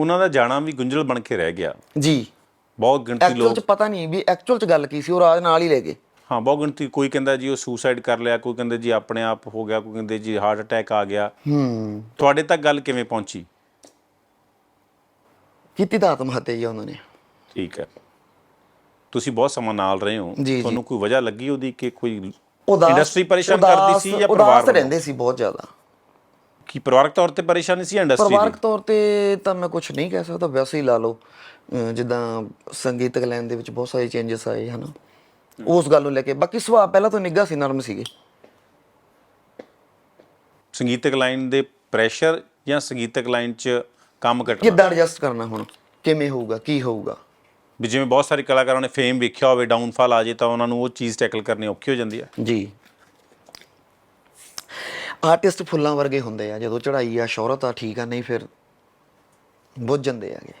ਉਹਨਾਂ ਦਾ ਜਾਣਾ ਵੀ ਗੁੰਝਲ ਬਣ ਕੇ ਰਹਿ ਗਿਆ। ਜੀ। ਬਹੁਤ ਗਿਣਤੀ ਐਕਚੁਅਲ ਲੋਕ ਚ ਪਤਾ ਨਹੀਂ ਵੀ ਐਕਚੁਅਲ ਚ ਗੱਲ ਕੀ ਸੀ ਉਹ ਰਾਜ ਨਾਲ ਹੀ ਲੈ ਗਏ। ਹਾਂ ਬਹੁਤ ਗਿਣਤੀ। ਕੋਈ ਕਹਿੰਦਾ ਜੀ ਉਹ ਸੁਸਾਈਡ ਕਰ ਲਿਆ ਕੋਈ ਕਹਿੰਦੇ ਜੀ ਆਪਣੇ ਆਪ ਹੋ ਗਿਆ ਕੋਈ ਕਹਿੰਦੇ ਜੀ ਹਾਰਟ ਅਟੈਕ ਆ ਗਿਆ। ਹੂੰ। ਤੁਹਾਡੇ ਤੱਕ ਗੱਲ ਕਿਵੇਂ ਪਹੁੰਚੀ? ਕੀਤੀ ਤਾਂ ਆਤਮ ਹੱਤਿਆ ਜੀ ਉਹਨਾਂ ਨੇ। ਠੀਕ ਹੈ। ਤੁਸੀਂ ਬਹੁਤ ਸਮਾਂ ਨਾਲ ਰਹੇ ਹੋ। ਜੀ, ਜੀ। ਤੁਹਾਨੂੰ ਕੋਈ ਵਜ੍ਹਾ ਲੱਗੀ ਉਹਦੀ ਕਿ ਕੋਈ ਇੰਡਸਟਰੀ ਪਰੇਸ਼ਾਨ ਕਰਦੀ ਸੀ ਜਾਂ ਉਦਾਸ ਪਰਿਵਾਰ ਵੱਲੋਂ? ਰਹਿੰਦੇ ਸੀ ਬਹੁਤ ਜ਼ਿਆਦਾ। ਕੀ ਪਰਿਵਾਰਕ ਤੌਰ ਤੇ ਪਰੇਸ਼ਾਨੀ ਸੀ ਇੰਡਸਟਰੀ ਪਰਿਵਾਰਕ ਤੌਰ ਤੇ ਤਾਂ ਮੈਂ ਕੁਝ ਨਹੀਂ ਕਹਿ ਸਕਦਾ ਵੈਸੇ ਹੀ ਲਾ ਲਓ ਅਹ ਜਿੱਦਾਂ ਸੰਗੀਤਕ ਲਾਈਨ ਦੇ ਵਿੱਚ ਬਹੁਤ ਸਾਰੇ ਚੇਂਜਸ ਆਏ ਹਨਾ? ਉਸ ਗੱਲ ਨੂੰ ਲੈ ਕੇ ਬਾਕੀ ਸੁਭਾਅ ਪਹਿਲਾਂ ਤੋਂ ਨਿੱਘਾ ਸੀ ਨਰਮ ਸੀਗੇ। ਸੰਗੀਤਕ ਲਾਈਨ ਦੇ ਪ੍ਰੈਸ਼ਰ ਜਾਂ ਸੰਗੀਤਕ ਲਾਈਨ 'ਚ ਕੰਮ ਕੱਟਣਾ ਕਿੱਦਾਂ ਐਡਜਸਟ ਕਰਨਾ ਹੁਣ ਕਿਵੇਂ ਹੋਊਗਾ ਕੀ ਹੋਊਗਾ? ਵੀ ਜਿਵੇਂ ਬਹੁਤ ਸਾਰੇ ਕਲਾਕਾਰਾਂ ਨੇ ਫੇਮ ਵੇਖਿਆ ਹੋਵੇ ਡਾਊਨਫਾਲ ਆ ਜੇ ਤਾਂ ਉਹਨਾਂ ਨੂੰ ਉਹ ਚੀਜ਼ ਟੈਕਲ ਕਰਨੀ ਔਖੀ ਹੋ ਜਾਂਦੀ ਹੈ। ਜੀ। ਆਰਟਿਸਟ ਫੁੱਲਾਂ ਵਰਗੇ ਹੁੰਦੇ ਆ, ਜਦੋਂ ਚੜ੍ਹਾਈ ਆ, ਸ਼ੋਹਰਤ ਆ, ਠੀਕ ਆ, ਨਹੀਂ ਫਿਰ ਬੁੱਝ ਜਾਂਦੇ ਆਗੇ